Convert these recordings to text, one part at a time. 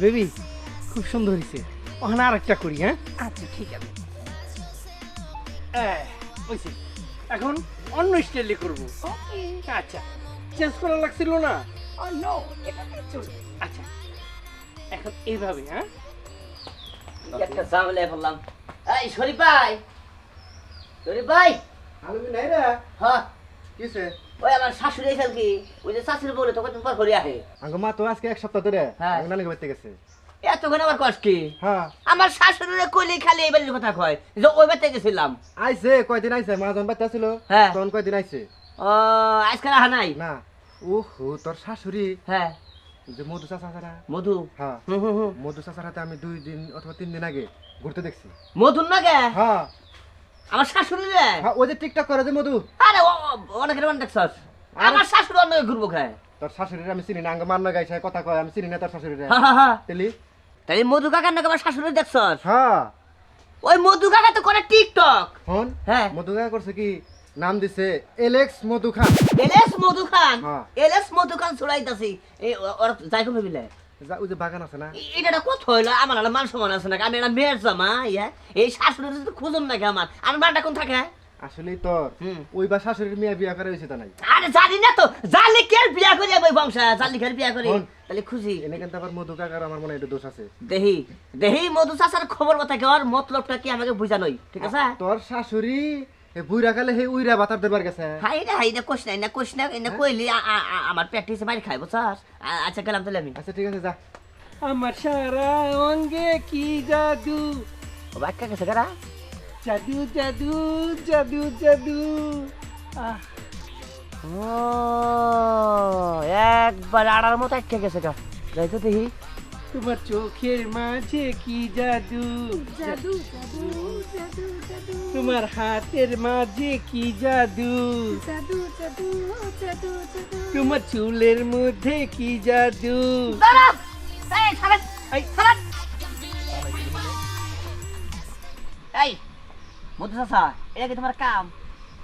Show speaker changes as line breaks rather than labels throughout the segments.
Baby খুব সুন্দর হয়েছে ওখানে আর একটা করি হ্যাঁ?
আচ্ছা ঠিক আছে।
এখন অন্য স্টাইলে করব। আচ্ছা চেঞ্জ করা লাগছিল না?
ও নো এটা
আচ্ছা এখন এইভাবে হ্যাঁ?
একটা ঝামেলায় পড়লাম এই শরীফ ভাই শরীফ ভাই।
আলমি নাই রে।
হ্যাঁ।
কিসে
ওই আমার শাশুড়ি এসে কি। ওই যে শাশুড়ি বলে তো কতদিন পর ঘুরে আহে।
আঙ্গ মা তো আজকে এক সপ্তাহ ধরে
হ্যাঁ।
আঙ্গ নানি গেছে।
এতক্ষণ আমার কষ্ট
হ্যাঁ।
আমার শাশুড়িরে কইলে খালি এই বাড়ির কথা কয় যে ওই বাড়িতে গেছিলাম।
আইছে কয়দিন আইছে? মা যখন ছিল
হ্যাঁ।
তখন কয়দিন আইছে?
ও আজকাল আহা নাই?
না। ওহো তোর শাশুড়ি?
হ্যাঁ।
যে মধু
মধু?
হ্যাঁ। মধু চাচার হাতে আমি দুই দিন অথবা তিন দিন আগে ঘুরতে দেখছি।
মধুর না গে
হ্যাঁ।
আমার শাশুড়ি রে।
হ্যাঁ ওই যে টিকটক করে যে মধু।
আরে অনেকের মানে দেখছস? আমার শাশুড়ি অন্য ঘুরবো খায়।
তোর শাশুড়ির আমি চিনি না আঙ্গ মান্য গাইছে কথা কয় আমি চিনি না তোর শাশুড়ির। তেলি?
তাই মধু কাকার নাকি আমার শাশুড়ি দেখছস?
হ্যাঁ।
ওই মধু কাকা তো করে টিকটক
হন
হ্যাঁ।
মধু গায়ে করছে কি? নাম দিছে এলেক্স মধু খান।
এলএস মধু খান?
হ্যাঁ।
এলএস মধু খান ছড়াইতাছি। এই ওরা যাই কমে বিলে
ওই যে বাগান আছে না?
এটা একটা হইল আমার একটা মান সমান আছে নাকি? আমি একটা মেয়ের জামা ইয়া এই শাশুড়ি যদি খুঁজুন নাকি আমার? আমার মানটা কোন থাকে
আসলেই তোর ওই বা শাশুড়ির মেয়ে বিয়া করে হয়েছে তা নাই?
আরে জানি না তো জালি কে বিয়া করি ওই বংশা জালি কে বিয়া করি।
হন।
তাহলে খুশি
এনে কিন্তু আবার মধু কাকার আমার মনে হয় একটু দোষ আছে।
দেহি দেহি মধু খবর কথা কি? ওর মতলবটা কি আমাকে বুঝানোই ঠিক আছে?
তোর শাশুড়ি এ বুইরা কালে হে উইরা বাতার গেছে।
হাই রে হাই রে কোশ নাই না কোশ না এনে কইলি আ- আ- আ- আমার প্র্যাকটিসে মারি খাইবো চাস আচ্ছা গেলাম তাহলে আমি।
আচ্ছা ঠিক আছে যা।
আমার সারা অঙ্গে কি জাদু?
ও বাক্কা গেছে গারা
জাদু জাদু জাদু জাদু। আহ।
ও একবার আড়ার মতো একটা গেছে গা। যাই তো দেখি।
তোমার চোখের মাঝে কি জাদু?
জাদু জাদু জাদু জাদু।
তোমার হাতের মাঝে কি জাদু?
জাদু জাদু জাদু জাদু।
তোমার চুলের মধ্যে কি জাদু?
এই মধু চাষা এটা কি তোমার কাম?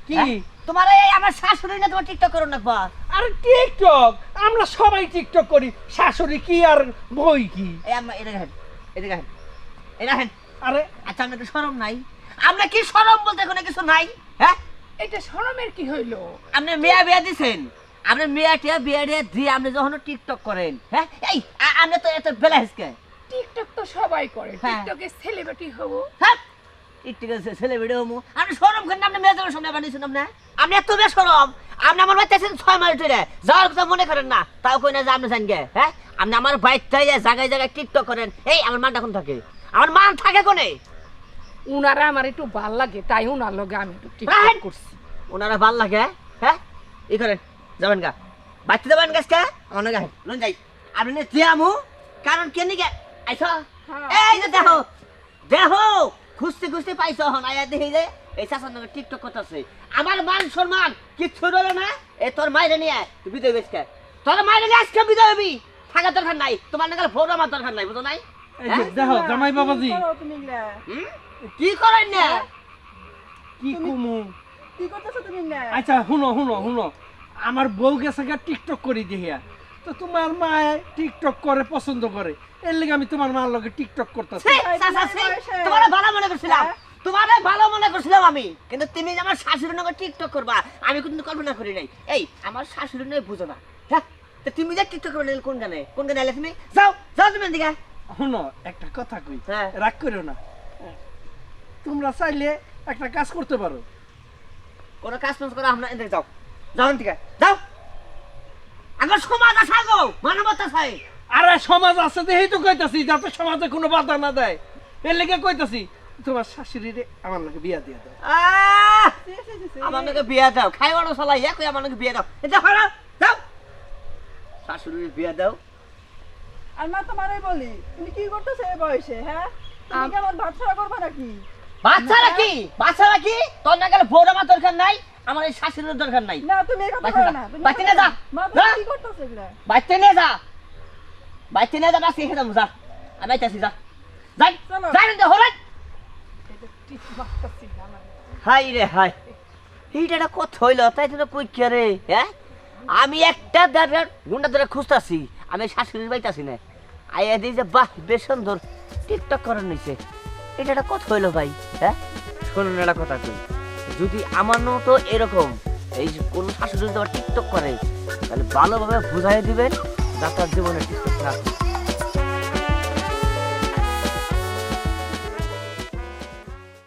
কি?
হ্যাঁ? তোমার এই আমার শাশুড়ি না তোমার টিকটক করো না বা
আর টিকটক? আমরা সবাই টিকটক করি। শাশুড়ি কি আর বই কি?
এই আমরা এটা দেখেন এটা দেখেন এটা দেখেন
আরে।
আচ্ছা সরম নাই। আমরা কি বলতে কোনো কিছু নাই? হ্যাঁ?
এটা শরমের কি হইল?
আপনি মেয়া বিয়া দিছেন। আপনি মেয়া টিয়া বিয়া টিয়া দিয়ে আপনি যখন টিকটক করেন হ্যাঁ? এই আপনি তো এত বেলা হেসকে।
টিকটক তো সবাই করে।
হ্যাঁ।
টিকটকে সেলিব্রিটি হব।
হ্যাঁ? টিকটক আছে ছেলে ভিডিও মু আপনি সরম করেন আপনি মেয়ে যাওয়ার সামনে বানিয়েছেন আপনি আপনি এত বেশ সরম। আপনি আমার বাড়িতে আছেন ছয় মাস ধরে। যাওয়ার কথা মনে করেন না। তাও কই না যে আপনি গে হ্যাঁ? আপনি আমার বাইকটাই জায়গায় জায়গায় টিকটক করেন। এই আমার মান এখন থাকে। আমার মান থাকে কোনে?
উনারা আমার একটু ভালো লাগে তাই উনার লগে আমি একটু। টিকটক করছি।
ওনারা ভালো লাগে হ্যাঁ? ই করেন যাবেন গা। বাচ্চা যাবেন গাছটা আমার গায়ে লন যাই। আপনি নে দিয়ামু কারণ কেন গে আইছো?
হ্যাঁ,
এই যে দেখো দেখো খুঁজতে খুঁজতে পাইছো হন আয়া দেখি যে এই শাসন নামে টিকটক করতেছে আমার মান সম্মান কিচ্ছু রইল না এ তোর মাইরে নিয়ে তুই বিদায় বেশকে তোর মাইরে নিয়ে আজকে বিদায় হবি থাকার দরকার নাই তোমার নাগাল ভোট আমার দরকার নাই বুঝো নাই?
এই যে দেখো জামাই বাবাজি।
কি করেন না?
কি কুমু?
কি করতেছো তুমি না
আচ্ছা শুনো শুনো শুনো। আমার বউ গেছে টিকটক করি দেখিয়া। তো তোমার মায়ে টিকটক করে পছন্দ করে। এর লেগে আমি তোমার মার লগে টিকটক করতেছি।
তোমারে ভালো মনে করছিলাম। তোমারে ভালো মনে করছিলাম আমি। কিন্তু তুমি আমার শাশুড়ি নামে টিকটক করবা আমি কিন্তু কল্পনা করি নাই। এই আমার শাশুড়ি নয় বুঝো না। হ্যাঁ তুমি যে টিকটক করবে কোন গানে? কোন গানে তুমি? যাও যাও তুমি এদিকে।
শুনো একটা কথা কই।
হ্যাঁ।
রাগ করো না। তোমরা চাইলে একটা কাজ করতে পারো।
কোনো কাজ টাজ করা আমরা এদিকে যাও। যাও এদিকে। যাও। আমার সমাজ আছে গো মানবতা চাই
আরে সমাজ আছে দেখেই তো কইতাছি যাতে সমাজে কোনো বাধা না দেয়। এর লেগে কইতাছি তোমার শাশুড়িরে আমার লগে বিয়া দিয়ে দাও!
আমার নাকি বিয়া দাও খাই বানো চলাই ইয়া কই আমার নাকি বিয়া দাও। এটা হারা যাও। শাশুড়ির বিয়া দাও।
আর মা তোমারই বলি তুমি কি করতেছো এই বয়সে হ্যাঁ? তুমি কি আমার ভাত ছাড়া করবা নাকি?
বাচ্চা নাকি বাচ্চা নাকি তোর না গেলে বউর আমার দরকার নাই আমার এই শাশুড়ির দরকার নাই।
না তুমি এই কথা
বাচ্চা না,
না তুমি
বাচ্চা না যা,
মা তুমি কি করতেছো এগুলা?
বাচ্চা নিয়ে যা। বাচ্চা নিয়ে যা বাস এখানে যা আমি আইতাছি যা যাই। যাই না হলাই
না।
হাই রে হাই এইটা একটা কথা হইল তাই তো কে রে হ্যাঁ আমি একটা দাদার গুন্ডা ধরে খুঁজতাছি। আমি শাশুড়ির বাইতাছি না। আইয়া দিই যে বাহ বেশ সুন্দর। টিকটক করার নিচে। এটা একটা কথা হইল ভাই হ্যাঁ? শুনুন একটা কথা কই। যদি আমার মতো এরকম এই কোন শাশুড়ি যদি টিকটক করে তাহলে ভালোভাবে বুঝাই দিবেন। যাত্রার জীবনের কিছু না